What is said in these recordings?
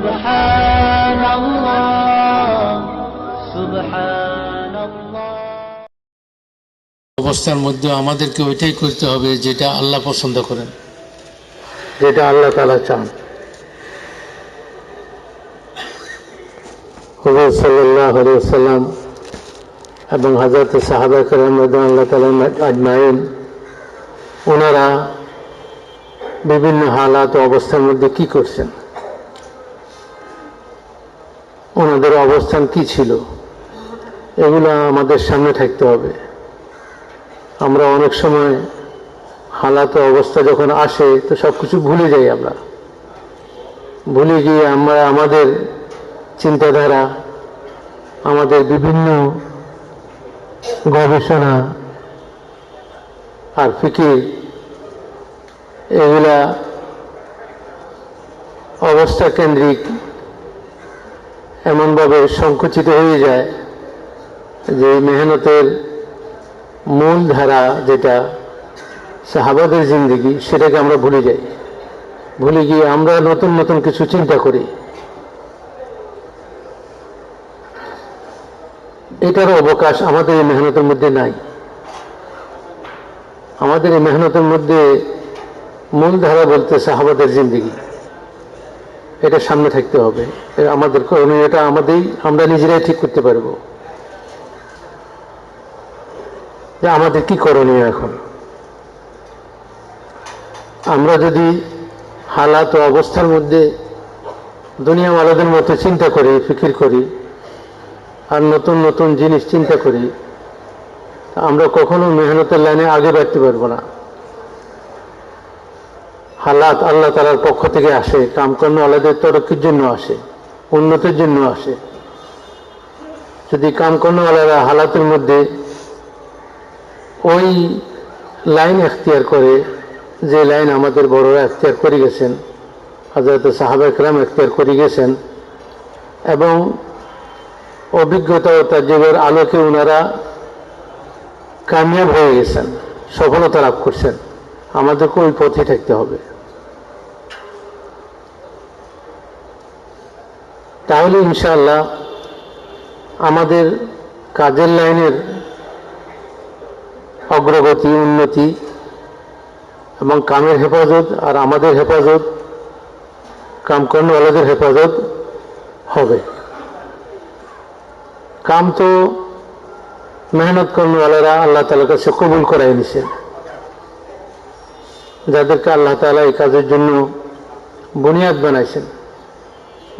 سبحان الله سبحان الله অবস্থার মধ্যে আমাদেরকে ওইটাই করতে হবে যেটা আল্লাহ পছন্দ করেন যেটা আল্লাহ তালা চান হুজুর সাল্লাহ সাল্লাম এবং হাজরত সাহাবা কালাম আল্লাহ তালা আজমাইন ওনারা বিভিন্ন হালাত ও অবস্থার মধ্যে কি করছেন ওনাদের অবস্থান কি ছিল? এগুলো আমাদের সামনে থাকতে হবে। আমরা অনেক সময় হালাত অবস্থা যখন আসে, তো সব কিছু ভুলে যাই আমরা। ভুলে গিয়ে আমরা আমাদের চিন্তাধারা, আমাদের বিভিন্ন গবেষণা আর ফিকির, এগুলা অবস্থা কেন্দ্রিক এমনভাবে সংকুচিত হয়ে যায় যে মেহনতের মূল ধারা যেটা সাহাবাদের জিন্দগি, সেটাকে আমরা ভুলে যাই। ভুলে গিয়ে আমরা নতুন নতুন কিছু চিন্তা করি। এটার অবকাশ আমাদের এই মেহনতের মধ্যে নাই। আমাদের এই মেহনতের মধ্যে মূল ধারা বলতে সাহাবাদের জিন্দগি। এটা সামনে থাকতে হবে। আমাদের এটা আমাদেরই আমরা নিজেরাই ঠিক করতে পারব। যে আমাদের কি করণীয় এখন? আমরা যদি হালাত ও অবস্থার মধ্যে দুনিয়া আলাদের মতো চিন্তা করি, ফিকির করি, আর নতুন নতুন জিনিস চিন্তা করি আমরা কখনো মেহনতের লাইনে আগে বাড়তে পারব না। হালাত আল্লাহ তালার পক্ষ থেকে আসে, কামকর্ম আলাদের তরক্কির জন্য আসে, উন্নতির জন্য আসে। যদি কামকর্ম আলাদা হালাতের মধ্যে ওই লাইন এখতিয়ার করে, যে লাইন আমাদের বড়রা এখতিয়ার করে গেছেন হাজরত সাহাবা একরাম এখতিয়ার করে গেছেন, এবং অভিজ্ঞতা ও তাজ্জবের আলোকে ওনারা কামিয়াব হয়ে গেছেন, সফলতা লাভ করছেন, আমাদেরকে ওই পথে থাকতে হবে। তাহলে ইনশাআল্লাহ আমাদের কাজের লাইনের অগ্রগতি, উন্নতি এবং কামের হেফাজত আর আমাদের হেফাজত, কাম কর্মওয়ালাদের হেফাজত হবে। কাম তো মেহনত কর্মওয়ালারা আল্লাহ তালার কাছে কবুল করাই নিছেন যাদেরকে আল্লাহ তালা এই কাজের জন্য বুনিয়াদ বানাইছেন।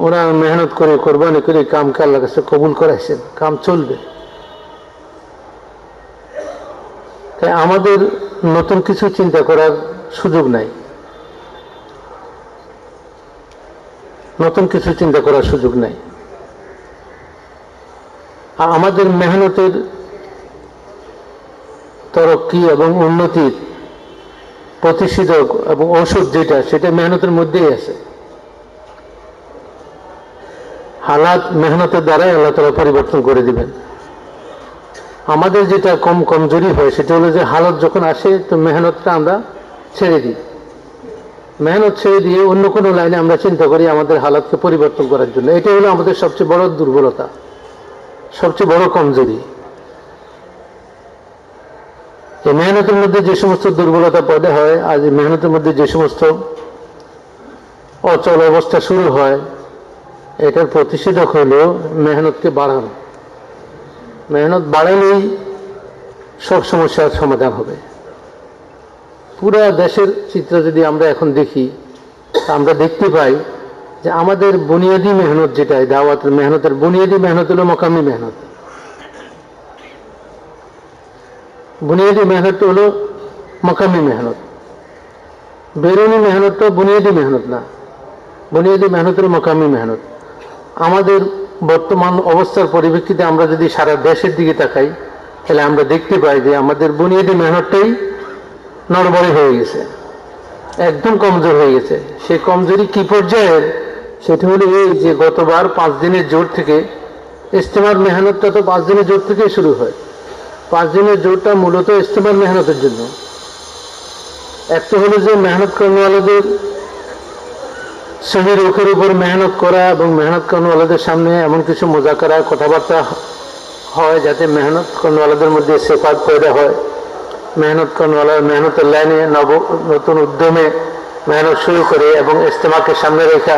ওরা মেহনত করে, কোরবানি করে কামকে আল্লাহর কাছে কবুল করাইছেন? কাম চলবে। তাই আমাদের নতুন কিছু চিন্তা করার সুযোগ নাই। নতুন কিছু চিন্তা করার সুযোগ নাই। আর আমাদের মেহনতের তরক্কি এবং উন্নতির প্রতিষেধক এবং ঔষধ যেটা, সেটা মেহনতের মধ্যেই আছে। হালাত মেহনতের দ্বারাই আল্লাহ তালা পরিবর্তন করে দিবেন। আমাদের যেটা কম কমজোরি হয় সেটা হলো যে হালত যখন আসে, তো মেহনতটা আমরা ছেড়ে দিই। মেহনত ছেড়ে দিয়ে অন্য কোনো লাইনে আমরা চিন্তা করি আমাদের হালাতকে পরিবর্তন করার জন্য। এটা হলো আমাদের সবচেয়ে বড় দুর্বলতা, সবচেয়ে বড় কমজোরি। এই মেহনতের মধ্যে যে সমস্ত দুর্বলতা পদে হয়, আজ মেহনতের মধ্যে যে সমস্ত অচল অবস্থা শুরু হয় এটার প্রতিষেধক হলো মেহনতকে বাড়ানো। মেহনত বাড়ালেই সব সমস্যার সমাধান হবে। পুরা দেশের চিত্র যদি আমরা এখন দেখি, আমরা দেখতে পাই যে আমাদের বুনিয়াদী মেহনত যেটা দাওয়াতের মেহনতের বুনিয়াদী মেহনত হলো মকামি মেহনত। বুনিয়াদী মেহনত হলো মকামি মেহনত। বেরুনি মেহনতটা বুনিয়াদী মেহনত না। বুনিয়াদী মেহনত হলো মকামি মেহনত। আমাদের বর্তমান অবস্থার পরিপ্রেক্ষিতে আমরা যদি সারা দেশের দিকে তাকাই, তাহলে আমরা দেখতে পাই যে আমাদের বুনিয়াদী মেহনতটাই নড়বড়ে হয়ে গেছে। একদম কমজোর হয়ে গেছে। সেই কমজোরি কি পর্যায়ের? সেটি হলো এই যে গতবার পাঁচ দিনের জোর থেকে ইস্তেমার মেহনতটা তো পাঁচ দিনের জোর থেকেই শুরু হয়। পাঁচ দিনের জোরটা মূলত ইস্তেমার মেহনতের জন্য। একটা হলো যে মেহনত কর্মওয়ালাদের সহি রুখের উপর মেহনত করা এবং মেহনত কর্মওয়ালাদের সামনে এমন কিছু মজা করা, কথাবার্তা হয় যাতে মেহনত কর্মওয়ালাদের মধ্যে সেফাত পয়দা হয়। মেহনত কর্মওয়ালা, মেহনতের লাইনে নব, নতুন উদ্যমে মেহনত শুরু করে এবং ইজতেমাকে সামনে রেখা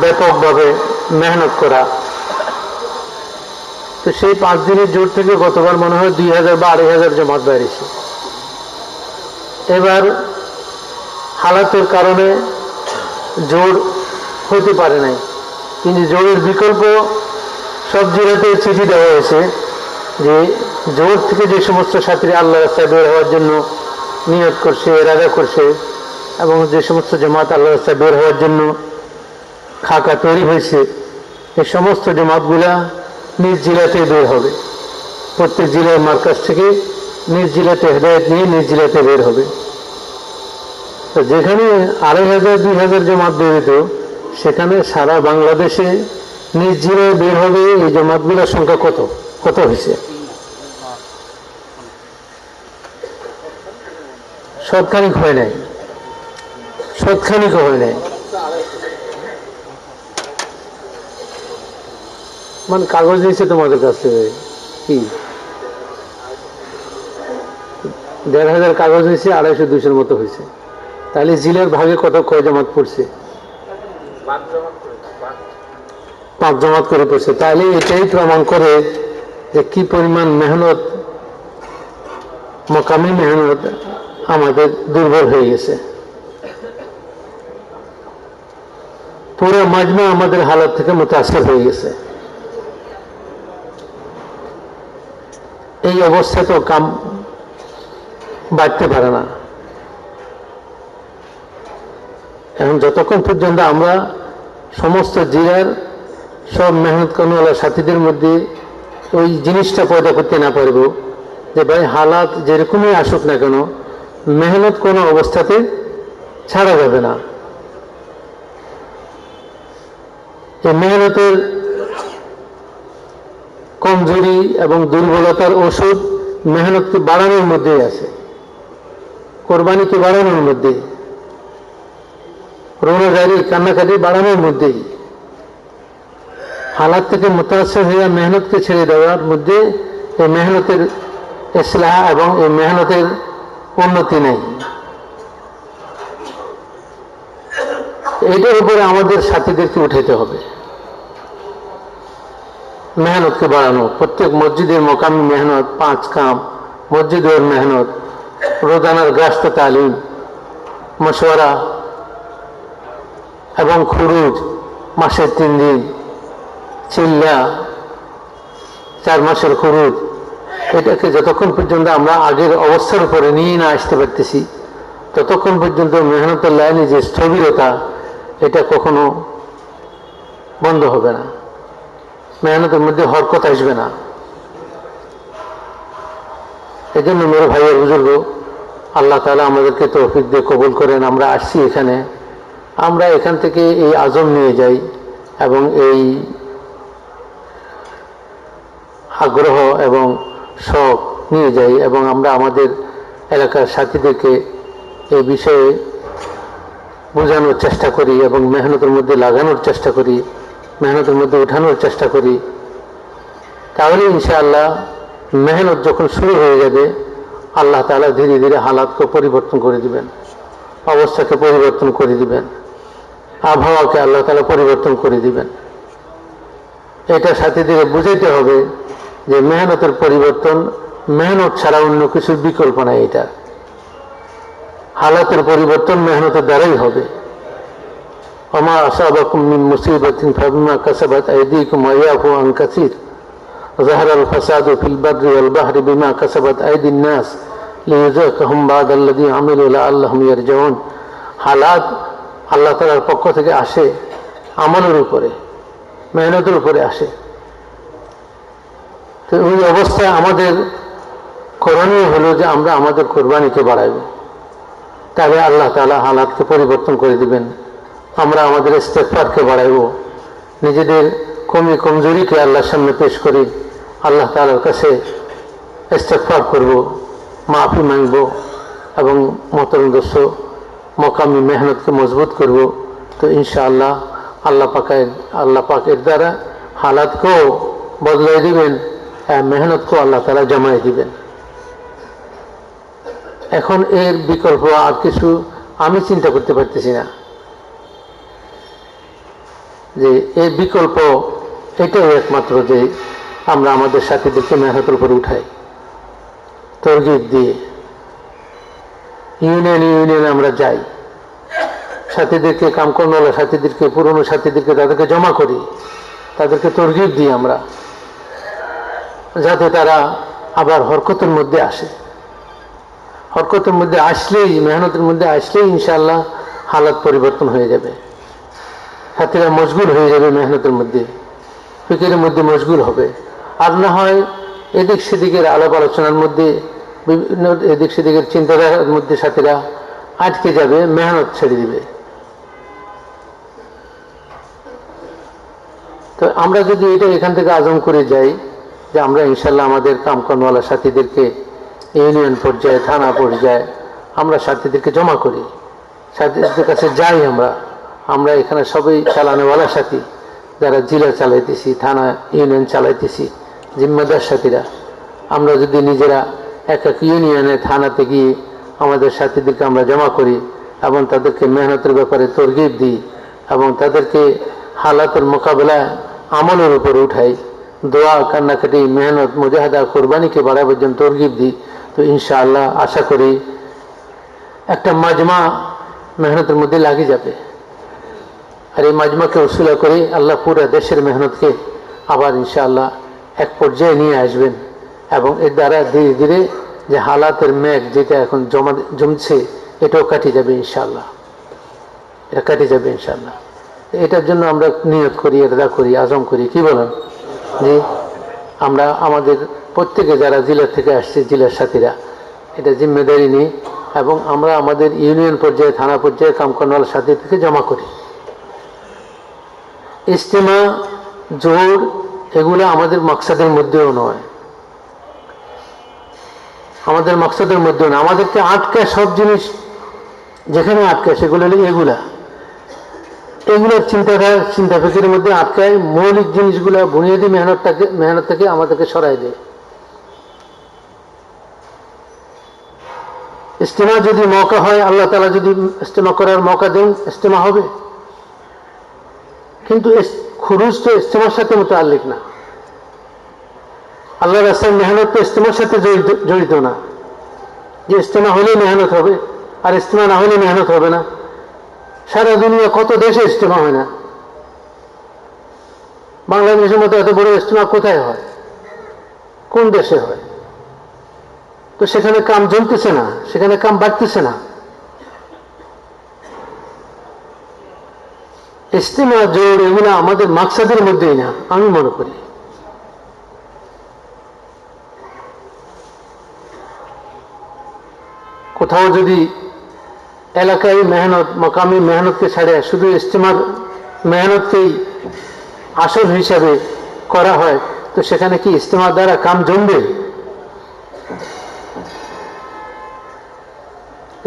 ব্যাপকভাবে মেহনত করা। তো সেই পাঁচ দিনের জোর থেকে গতবার মনে হয় দুই হাজার বা আড়াই হাজার জমাত বেড়েছে। এবার হালাতের কারণে জোর হতে পারে নাই। কিন্তু জোরের বিকল্প সব জেলাতে চিঠি দেওয়া হয়েছে যে জোর থেকে যে সমস্ত ছাত্রী আল্লাহ রাস্তায় বের হওয়ার জন্য নিয়ত করছে, এরাদা করছে এবং যে সমস্ত জামাত আল্লাহ রাস্তায় বের হওয়ার জন্য খাকা তৈরি হয়েছে এই সমস্ত জামাতগুলা নিজ জেলাতে বের হবে। প্রত্যেক জেলার মার্কাজ থেকে নিজ জেলাতে হেদায়ত নিয়ে নিজ জেলাতে বের হবে। যেখানে আড়াই হাজার, দুই হাজার জমাত বেরোত সেখানে সারা বাংলাদেশে জেলায় বের হবে এই জমাতগুলোর সংখ্যা কত? কত হয়েছে? সৎখানিক হয় নাই। সৎখানিক হয় নাই। মানে কাগজ দিয়েছে তোমাদের কাছ থেকে কি? দেড় হাজার কাগজ হয়েছে, আড়াইশো, দুইশোর মতো হয়েছে। তাহলে জিলের ভাগে কত কয় জমাত পড়ছে? পাঁচ জমাত করে পড়ছে। তাহলে এটাই প্রমাণ করে যে কি পরিমাণ মেহনত, মকামি মেহনত আমাদের দুর্বল হয়ে গেছে। পুরো মাজমা আমাদের হালত থেকে মুতাসর হয়ে গেছে। এই অবস্থা তো কাম বাড়তে পারে না। এখন যতক্ষণ পর্যন্ত আমরা সমস্ত জেলার সব মেহনত কর্মওয়ালা সাথীদের মধ্যে ওই জিনিসটা পয়দা করতে না পারব, যে ভাই হালাত যেরকমই আসুক না কেন, মেহনত কোনো অবস্থাতে ছাড়া যাবে না। এই মেহনতের কমজোরি এবং দুর্বলতার ওষুধ মেহনতকে বাড়ানোর মধ্যেই আছে। কোরবানিকে বাড়ানোর মধ্যেই। রোনাজারি কান্নাকাটি বাড়ানোর মধ্যেই। হালাত থেকে মোতাসর হয়ে মেহনতকে ছেড়ে দেওয়ার মধ্যে এই মেহনতের ইসলাহ এবং এই মেহনতের উন্নতি নেই। এটার উপরে আমাদের সাথীদেরকে উঠাইতে হবে। মেহনতকে বাড়ানো, প্রত্যেক মসজিদের মোকামি মেহনত, পাঁচ কাম, মসজিদের মেহনত, রোজানার গাস্ত তালিম, মশওয়ারা এবং খুরুজ মাসের তিন দিন, চিল্লা চার মাসের খুরুজ। এটাকে যতক্ষণ পর্যন্ত আমরা আগের অবস্থার উপরে নিয়ে না আসতে পারতেছি, ততক্ষণ পর্যন্ত মেহনতের লাইনে যে স্থবিরতা, এটা কখনো বন্ধ হবে না। মেহনতের মধ্যে হরকত আসবে না। এই জন্য মেরে ভাইয়ের বুজুর্গ, আল্লাহ তালা আমাদেরকে তৌফিক দিয়ে কবুল করেন। আমরা আসছি এখানে। আমরা এখান থেকে এই আজম নিয়ে যাই এবং এই আগ্রহ এবং শখ নিয়ে যাই এবং আমরা আমাদের এলাকার সাথীদেরকে এই বিষয়ে বোঝানোর চেষ্টা করি এবং মেহনতের মধ্যে লাগানোর চেষ্টা করি, মেহনতের মধ্যে উঠানোর চেষ্টা করি। তাহলে ইনশাআল্লাহ মেহনত যখন শুরু হয়ে যাবে, আল্লাহ তালা ধীরে ধীরে হালাতকে পরিবর্তন করে দিবেন, অবস্থাকে পরিবর্তন করে দিবেন। আবহাওয়াকে আল্লাহ তালা পরিবর্তন করে দিবেন এটা সাথীদের বুঝাইতে হবে যে মেহনতের পরিবর্তন মেহনত ছাড়া অন্য কিছুর বিকল্প নাই এটা হালাতের পরিবর্তন মেহনতের দ্বারাই হবে وما أصابكم من مصيبة فبما كسبت أيديكم ويعفو عن كثير ظهر الفساد في البر والبحر بما كسبت أيدي الناس ليذيقهم بعد الذي عملوا لعلهم يرجعون হালাত আল্লাহ তালার পক্ষ থেকে আসে, আমলের উপরে, মেহনতের উপরে আসে। তো ওই অবস্থায় আমাদের করণীয় হলো যে আমরা আমাদের কোরবানিকে বাড়াইব। তাহলে আল্লাহ তালা হালাতকে পরিবর্তন করে দিবেন। আমরা আমাদের ইস্তেফারকে বাড়াইব। নিজেদের কমি কমজোরিকে আল্লাহর সামনে পেশ করি আল্লাহ তালার কাছে ইস্তেফার করব, মাফি মাংব এবং মতন দোষ মকামি মেহনতকে মজবুত করব। তো ইনশাআল্লাহ আল্লাহ পাকের আল্লাহ পাকের দ্বারা হালাতকেও বদলাই দিবেন মেহনতকেও আল্লাহ তালা জমাই দিবেন। এখন এর বিকল্প আর কিছু আমি চিন্তা করতে পারতেছি না। যে এর বিকল্প এটাই একমাত্র যে আমরা আমাদের সাথীদেরকে মেহনতের উপর উঠাই। তরগিব দিয়ে। ইউনিয়ন ইউনিয়নে আমরা যাই। সাথীদেরকে কামকর্ণওয়ালা সাথীদেরকে, পুরনো সাথীদেরকে তাদেরকে জমা করি। তাদেরকে তরগিব দিই আমরা, যাতে তারা আবার হরকতের মধ্যে আসে। হরকতের মধ্যে আসলেই, মেহনতের মধ্যে আসলেই ইনশাল্লাহ হালাত পরিবর্তন হয়ে যাবে। সাথীরা মশগুল হয়ে যাবে মেহনতের মধ্যে, ফিকিরের মধ্যে মশগুল হবে। আর না হয় এদিক সেদিকের আলাপ আলোচনার মধ্যে বিভিন্ন এদিক সেদিকের চিন্তাধারার মধ্যে সাথীরা আটকে যাবে, মেহনত ছেড়ে দিবে। তো আমরা যদি এটা এখান থেকে আজম করে যাই, যে আমরা ইনশাল্লাহ আমাদের কামকর্মওয়ালা সাথীদেরকে ইউনিয়ন পর্যায়ে, থানা পর্যায়ে আমরা সাথীদেরকে জমা করি। সাথীদের কাছে যাই আমরা। আমরা এখানে সবাই চালানোওয়ালা সাথী। যারা জেলা চালাইতেছি, থানা ইউনিয়ন চালাইতেছি, জিম্মাদার সাথীরা। আমরা যদি নিজেরা এক এক ইউনিয়নে থানাতে গিয়ে আমাদের সাথীদেরকে আমরা জমা করি এবং তাদেরকে মেহনতের ব্যাপারে তরগিব দিই এবং তাদেরকে হালাতের মোকাবেলায় আমলের উপর উঠাই। দোয়া, কান্নাকাটি, মেহনত, মুজাহাদা, কোরবানিকে বাড়াবার জন্য তরগিব দিই। তো ইনশাআল্লাহ আশা করি একটা মাজমা মেহনতের মধ্যে লাগে যাবে। আর এই মাজমাকে উসুলা করে আল্লাহ পুরা দেশের মেহনতকে আবার ইনশাআল্লাহ এক পর্যায়ে নিয়ে আসবেন। এবং এর দ্বারা ধীরে ধীরে যে হালাতের মেঘ যেটা এখন জমা জমছে, এটাও কাটে যাবে ইনশাল্লাহ এটা কাটে যাবে ইনশাল্লাহ এটার জন্য আমরা নিয়ত করি এটা করি, আজম করি। কি বলেন? যে আমরা আমাদের প্রত্যেকে যারা জেলা থেকে আসছে, জেলার সাথীরা, এটা জিম্মেদারি নিই এবং আমরা আমাদের ইউনিয়ন পর্যায়ে, থানা পর্যায়ে কামকর্নাল সাথী থেকে জমা করি। ইস্তেমা জোর এগুলো আমাদের মকসাদের মধ্যেও নয়। আমাদের মকসাদের মধ্যে না। আমাদেরকে আটকায় সব জিনিস যেখানে আটকায় সেগুলো হলো এগুলা। এগুলোর চিন্তাধারা চিন্তা ফিকিরের মধ্যে আটকায় মৌলিক জিনিসগুলো, বুনিয়াদী মেহনতটাকে মেহনত থেকে আমাদেরকে সরাই দেয়। ইস্তেমা যদি মৌকা হয়, আল্লাহ তালা যদি ইস্তেমা করার মৌকা দেন, ইস্তেমা হবে। কিন্তু খুরুজ তো ইস্তেমার সাথে মতো আল্লিক না। আল্লাহ রাস্তায় মেহনত তো ইস্তেমার সাথে জড়িত না। যে ইস্তেমা হলেই মেহনত হবে, আর ইস্তেমা না হলে মেহনত হবে না। সারা দুনিয়া কত দেশে ইস্তেমা হয় না। বাংলাদেশের মতো এত বড় ইস্তেমা কোথায় হয়? কোন দেশে হয়? তো সেখানে কাম জমতেছে না, সেখানে কাম বাড়তেছে না। ইস্তেমা জোর এগুলো আমাদের মাকসাদের মধ্যেই না, আমি মনে করি। কোথাও যদি এলাকায় মেহনত, মকামি মেহনতকে ছাড়ে, শুধু ইস্তেমার মেহনতকেই আসল হিসাবে করা হয়, তো সেখানে কি ইস্তেমার দ্বারা কাম জমবে?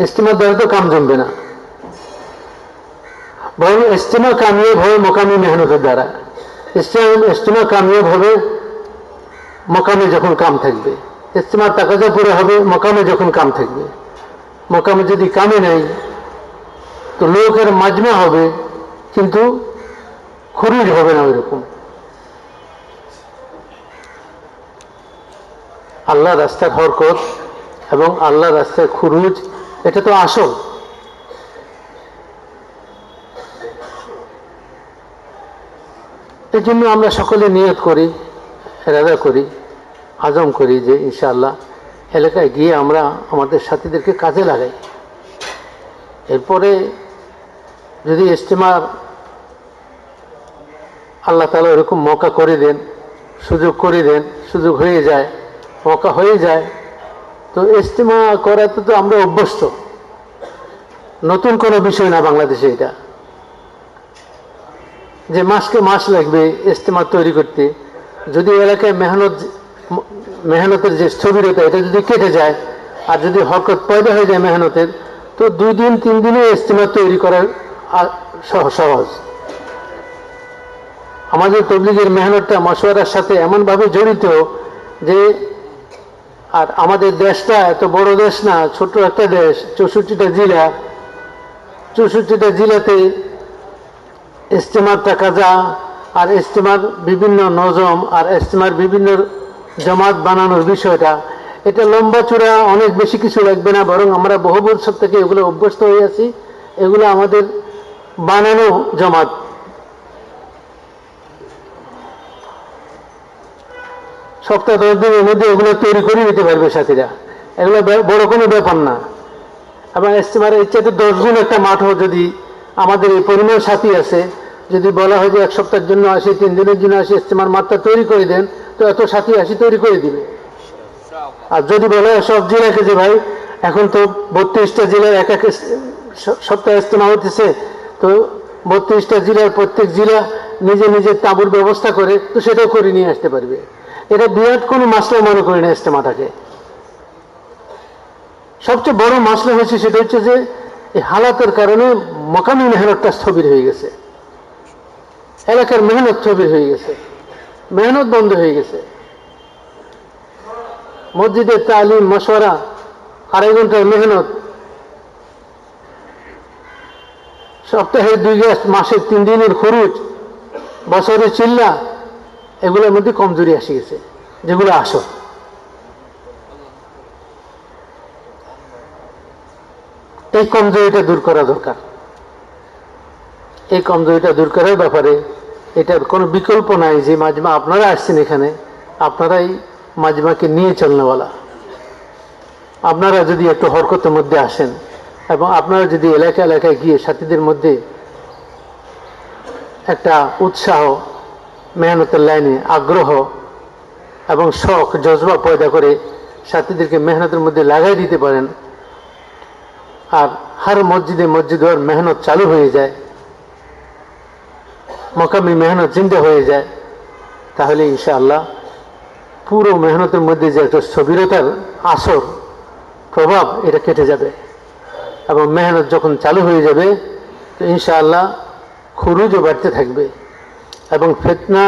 ইস্তেমার দ্বারা তো কাম জমবে না। বরং ইস্তেমা কামিয়াব হবে মকামি মেহনতের দ্বারা। ইস্তেমা ইস্তেমা কামিয়াব হবে মকামে যখন কাম থাকবে। ইস্তেমার তাকাজা পুরো হবে মকামে যখন কাম থাকবে। মকামে যদি কামে নেই, তো লোকের মাজমা হবে, কিন্তু খুরুজ হবে না ওইরকম। আল্লাহ রাস্তার হরকত এবং আল্লাহ রাস্তার খুরুজ, এটা তো আসল। এর জন্য আমরা সকলে নিয়ত করি, এরাদা করি, আজম করি যে ইনশাআল্লাহ এলাকায় গিয়ে আমরা আমাদের সাথীদেরকে কাজে লাগাই। এরপরে যদি ইস্তেমার আল্লাহ তালা এরকম মৌকা করে দেন, সুযোগ করে দেন, সুযোগ হয়ে যায় মৌকা হয়ে যায়, তো ইজতেমা করাতে তো আমরা অভ্যস্ত। নতুন কোনো বিষয় না বাংলাদেশে এটা। যে মাসকে মাস লাগবে ইজতেমা তৈরি করতে। যদি এলাকায় মেহনত মেহনতের যে স্থবিরতা, এটা যদি কেটে যায়, আর যদি হরকত পয়দা হয়ে যায় মেহনতের, তো দুই দিন, তিন দিনে ইস্তেমা তৈরি করা আ- সহজ। আমাদের তবলিগের মেহনতটা মশওয়ারার সাথে এমনভাবে জড়িত যে, আর আমাদের দেশটা এত বড় দেশ না, ছোট একটা দেশ, চৌষট্টিটা জেলা। চৌষট্টিটা জেলাতে ইস্তেমার টাকা যা, আর ইস্তেমার বিভিন্ন নজম, আর ইস্তেমার বিভিন্ন জামাত বানানোর বিষয়টা, এটা লম্বা চূড়া, অনেক বেশি কিছু লাগবে না, বরং আমরা বহু বছর থেকে এগুলো অভ্যস্ত হয়ে আছি, এগুলো আমাদের বানানো জামাত। সপ্তাহ, দশ দিনের মধ্যে এগুলো তৈরি করে নিতে পারবে সাথীরা। এগুলো বড় কোনো ব্যাপার না। এবং ইস্তেমারের ইচ্ছাতে দশ গুণ একটা মাঠও যদি আমাদের এই পরিমাণ সাথী আছে, যদি বলা হয় যে এক সপ্তাহের জন্য আসি, তিন দিনের জন্য আসি ইস্তেমার মাত্রা তৈরি করে দেন তো এত সাথী আসি তৈরি করে দিবে। আর যদি বলে সব জেলাকে যে ভাই, এখন তো বত্রিশটা জেলার এক এক সপ্তাহ ইস্তেমা হতেছে তো বত্রিশটা জেলার প্রত্যেক জেলা নিজে নিজে তাঁবুর ব্যবস্থা করে, তো সেটাও করে নিয়ে আসতে পারবে। এটা বিরাট কোনো মাসলা মনে করি না ইস্তেমাটাকে সবচেয়ে বড় মাসলা হয়েছে সেটা হচ্ছে যে, এই হালাতের কারণে মকামি মেহনতটা স্থবির হয়ে গেছে। এলাকার মেহনত স্থবির হয়ে গেছে। মেহনত বন্ধ হয়ে গেছে। মসজিদের তালিম, মশওয়ারা, আড়াই মেহনত। সপ্তাহে দুই গ্যাস মাসের তিন দিনের খরচ, বছরের চিল্লা, এগুলোর মধ্যে কমজোরি আসে গেছে, যেগুলো আসল। এই কমজোরিটা দূর করা দরকার। এই কমজোরিটা দূর করার ব্যাপারে এটার কোনো বিকল্প নাই যে মাজমা আপনারা আসছেন এখানে, আপনারাই মাজমাকে নিয়ে চলনেওয়ালা। আপনারা যদি একটু হরকতের মধ্যে আসেন এবং আপনারা যদি এলাকা এলাকায় গিয়ে সাথীদের মধ্যে একটা উৎসাহ, মেহনতের লাইনে আগ্রহ এবং শখ, জজবা পয়দা করে সাথীদেরকে মেহনতের মধ্যে লাগাই দিতে পারেন, আর হর মসজিদে মসজিদ ওর মেহনত চালু হয়ে যায় মকামি মেহনত চিন্তা হয়ে যায়, তাহলে ইনশাআল্লাহ পুরো মেহনতের মধ্যে যে একটা স্থবিরতার আসর, প্রভাব এটা কেটে যাবে এবং মেহনত যখন চালু হয়ে যাবে, তো ইনশাআল্লাহ খুরুজও বাড়তে থাকবে এবং ফেতনা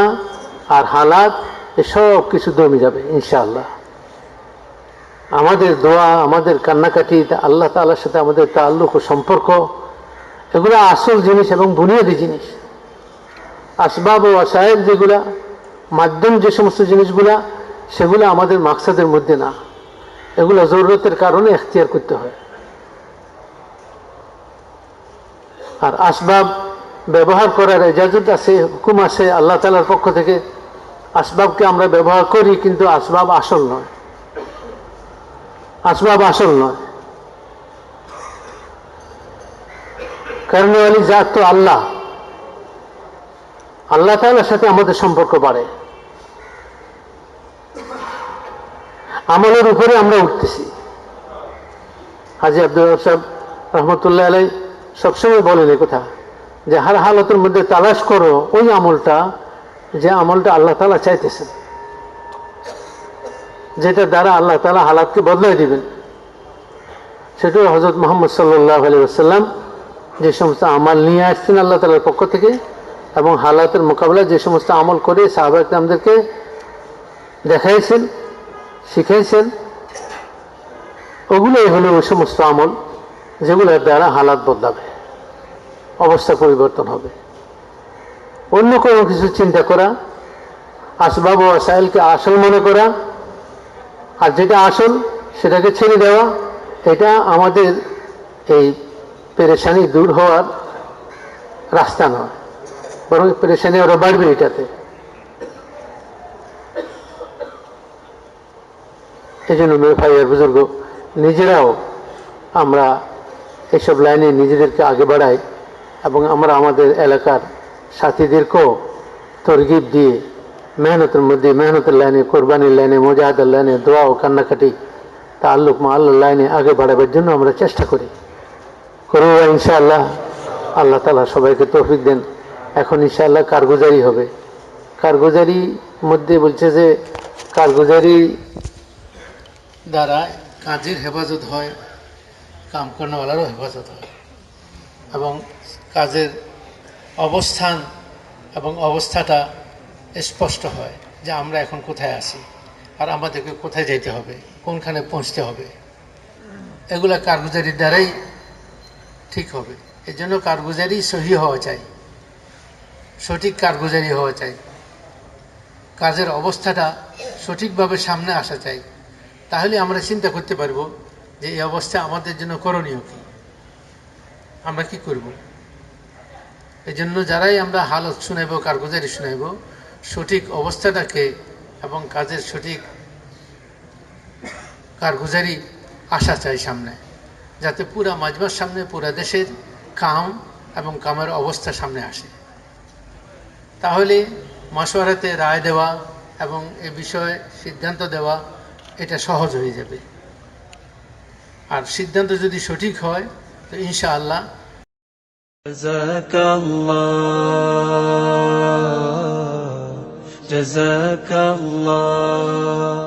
আর হালাত এসব কিছু দমে যাবে ইনশাআল্লাহ। আমাদের দোয়া, আমাদের কান্নাকাটি আল্লাহ তাআলার সাথে আমাদের তাল্লুক ও সম্পর্ক, এগুলো আসল জিনিস এবং বুনিয়াদি জিনিস। আসবাব ও আসায়ের যেগুলা, মাধ্যম যে সমস্ত জিনিসগুলা, সেগুলো আমাদের মাকসাদের মধ্যে না। এগুলো জরুরতের কারণে এখতিয়ার করতে হয়। আর আসবাব ব্যবহার করার এজাজত আছে, হুকুম আছে আল্লাহ তালার পক্ষ থেকে। আসবাবকে আমরা ব্যবহার করি, কিন্তু আসবাব আসল নয়। আসবাব আসল নয়। কারণ আলী জাত তো আল্লাহ। আল্লাহ তাআলার সাথে আমাদের সম্পর্ক বাড়ে। আমলের উপরে আমরা উঠতেছি। হাজি আব্দুল সাহেব রহমতুল্লাহ আলাই সবসময় বলেন কথা যে, হার হালতের মধ্যে তালাশ করো, ওই আমলটা, যে আমলটা আল্লাহ তালা চাইতেছেন। যেটা দ্বারা আল্লাহ তালা হালাতকে বদলাই দিবেন। সেটা হজরত মোহাম্মদ সাল্লাহ আলী আসাল্লাম যে সমস্ত আমাল নিয়ে আসছেন আল্লাহ তালার পক্ষ থেকে এবং হালাতের মোকাবেলায় যে সমস্ত আমল করে সাহাবা ইকরামদেরকে দেখাইছেন, শিখাইছেন, ওগুলোই হলো ওই সমস্ত আমল যেগুলোর দ্বারা হালাত বদলাবে, অবস্থা পরিবর্তন হবে। অন্য কোনো কিছু চিন্তা করা, আসবাব ও আসাইলকে আসল মনে করা, আর যেটা আসল সেটাকে ছেড়ে দেওয়া, এটা আমাদের এই পেরেশানি দূর হওয়ার রাস্তা নয়। বরং পেরেশানি আরও বাড়বে এটাতে। এই জন্য আর বুজুর্গ, নিজেরাও আমরা এইসব লাইনে নিজেদেরকে আগে বাড়াই এবং আমরা আমাদের এলাকার সাথীদেরকেও তরগিব দিয়ে মেহনতের মধ্যে, মেহনতের লাইনে, কোরবানির লাইনে, মোজাহাদের লাইনে দোয়া ও কান্নাকাটি তা আল্লুক মা আল্লাহ লাইনে আগে বাড়াবার জন্য আমরা চেষ্টা করি। করব ইনশাআল্লাহ। আল্লাহ তালা সবাইকে তৌফিক দেন। এখন ইনশাআল্লাহ কারগুজারি হবে। কারগুজারি মধ্যে বলছে যে কারগুজারি দ্বারা কাজের হেফাজত হয়, কাম করানোওয়ালারও হেফাজত হয় এবং কাজের অবস্থান এবং অবস্থাটা স্পষ্ট হয় যে আমরা এখন কোথায় আছি আর আমাদেরকে কোথায় যেতে হবে, কোনখানে পৌঁছতে হবে। এগুলা কারগুজারির দ্বারাই ঠিক হবে। এই জন্য কারগুজারি সহি হওয়া চাই। সঠিক কারগুজারি হওয়া চাই। কাজের অবস্থাটা সঠিকভাবে সামনে আসা চাই। তাহলে আমরা চিন্তা করতে পারব যে এই অবস্থা আমাদের জন্য করণীয় কি। আমরা কি করব? এই জন্য যারাই আমরা হালত শুনাইব কারগুজারি শুনাইব, সঠিক অবস্থাটাকে এবং কাজের সঠিক কারগুজারি আসা চাই সামনে। যাতে পুরা মাজমার সামনে পুরা দেশের কাম এবং কামের অবস্থা সামনে আসে। তাহলে মশওয়ারাতে রায় দেওয়া এবং এ বিষয়ে সিদ্ধান্ত দেওয়া এটা সহজ হয়ে যাবে আর সিদ্ধান্ত যদি সঠিক হয় তো ইনশাআল্লাহ جزاك الله جزاك الله